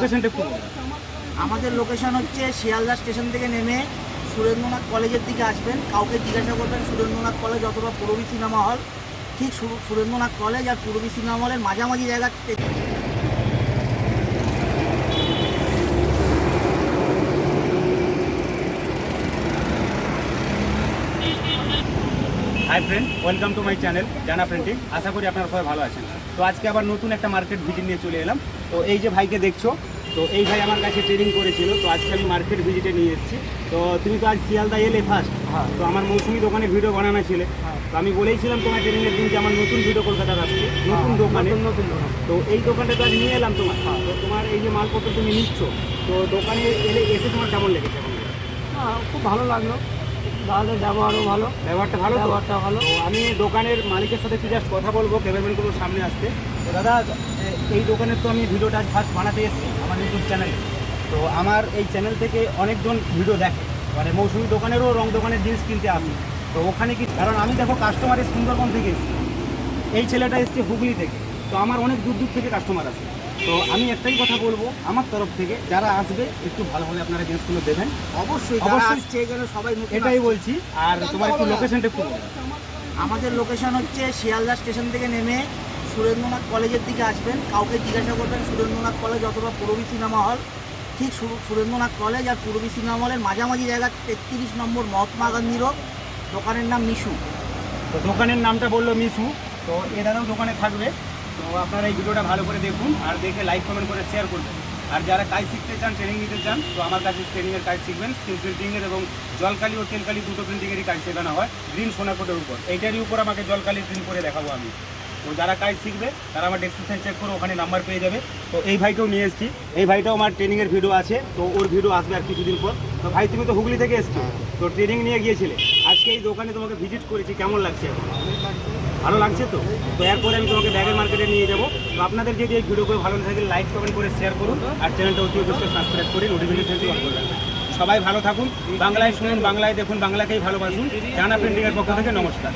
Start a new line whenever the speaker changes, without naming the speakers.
লোকেশনটা একটু
আমাদের লোকেশন হচ্ছে শিয়ালদা স্টেশন থেকে নেমে সুরেন্দ্রনাথ কলেজের দিকে আসবেন। কাউকে জিজ্ঞাসা করবেন সুরেন্দ্রনাথ কলেজ অথবা পূরবী সিনেমা হল। ঠিক সুরেন্দ্রনাথ কলেজ আর পূর্বী সিনেমা হলের মাঝামাঝি জায়গাতে
hi friend welcome to my channel Jana printing আশা করি আপনারা সবাই ভালো আছেন। তো আজকে আবার নতুন একটা মার্কেট ভিজিট নিয়ে চলে এলাম। তো এই যে ভাইকে দেখছ তো এই ভাই আমার কাছে ট্রেনিং করেছিল তো আজকে আমি মার্কেট ভিজিটে নিয়ে এসেছি। তো তুমি তো আজ শিয়ালদা এলে ফার্স্ট
হ্যাঁ।
তো আমার মৌসুমি দোকানে ভিডিও বানানো ছিল। তো আমি বলেইছিলাম তোমার ট্রেনিংয়ের দিন যে আমার নতুন ভিডিও কলকাতার আসছে নতুন দোকানে।
নতুন দোকান।
তো এই দোকানটা তো আজ নিয়ে এলাম তোমার। তো তোমার এই যে মালপত্র তুমি নিচ্ছ তো দোকানে এলে এসে তোমার কেমন লেগেছে?
হ্যাঁ, খুব ভালো লাগল। দাদাদের ব্যবহারও ভালো।
ব্যবহারটা ভালো
ব্যবহারটা ভালো।
আমি দোকানের মালিকের সাথে একটু জাস্ট কথা বলব ক্যামেরাম্যানগুলোর সামনে আসতে তো দাদা এই দোকানের তো আমি ভিডিওটা আজ ফার্স্ট বানাতে এসেছি আমার ইউটিউব চ্যানেলে তো আমার এই চ্যানেল থেকে অনেকজন ভিডিও দেখে। মানে মৌসুমি দোকানেরও রং দোকানের জিনিস কিনতে আসি। তো ওখানে কি কারণ আমি দেখো কাস্টমারের সুন্দরবন থেকে এসেছি। এই ছেলেটা এসছে হুগলি থেকে। তো আমার অনেক দূর দূর থেকে কাস্টমার আছে তো আমি একটাই কথা বলব আমার তরফ থেকে যারা আসবে একটু ভালো ভালোভাবে আপনারা জিনিসগুলো দেবেন।
অবশ্যই। সবাই
এটাই বলছি। আর তোমার একটু লোকেশনটা একটু
আমাদের লোকেশন হচ্ছে শিয়ালদা স্টেশন থেকে নেমে সুরেন্দ্রনাথ কলেজের দিকে আসবেন। কাউকে জিজ্ঞাসা করবেন সুরেন্দ্রনাথ কলেজ অথবা পূরবী সিনেমা হল। ঠিক সুরেন্দ্রনাথ কলেজ আর পূরবী সিনেমা হলের মাঝামাঝি জায়গা তেত্রিশ নম্বর মহাত্মা গান্ধী রোড। দোকানের নাম মিশু।
তো দোকানের নামটা বলল মিশু। তো এ দাদাও দোকানে থাকবে। তো আপনারা এই ভিডিওটা ভালো করে দেখুন আর দেখে লাইক কমেন্ট করে শেয়ার করবেন। আর যারা কাজ শিখতে চান ট্রেনিং নিতে চান, তো আমার কাছে ট্রেনিংয়ের কাজ শিখবেন। স্কিল প্রিন্টিংয়ের এবং জলকালি ও তেলকালি দুটো প্রিন্টিংয়েরই কাজ শেখানো হয় গ্রিন সোনাকোটের উপর। এইটারই উপর আমাকে জলকালি প্রিন্ট করে দেখাবো আমি। তো যারা কাজ শিখবে, তারা আমার ডেসক্রিপশন চেক করে ওখানে নাম্বার পেয়ে যাবে। তো এই ভাইকেও নিয়ে এসেছি। এই ভাইটাও আমার ট্রেনিংয়ের ভিডিও আছে। তো ওর ভিডিও আসবে আর কিছুদিন পর। তো ভাই, তুমি তো হুগলি থেকে এসছো। তো ট্রেনিং নিয়ে গিয়েছিলে। আজকে এই দোকানে তোমাকে ভিজিট করেছি। কেমন লাগছে? এখন ভালো লাগছে তো? তো এরপরে আমি তোমাকে ব্যাগের মার্কেটে নিয়ে যাব। তো আপনাদের যদি এই ভিডিও করে ভালো থাকে লাইক কমেন্ট করে শেয়ার করুন আর চ্যানেলটা অতি অবশ্যই সাবস্ক্রাইব করে নোটিফিকেশনটি অন করে সবাই ভালো থাকুন। বাংলায় শুনুন, বাংলায় দেখুন, বাংলাকেই ভালোবাসুন। জানা প্রিন্টিংয়ের পক্ষ থেকে নমস্কার।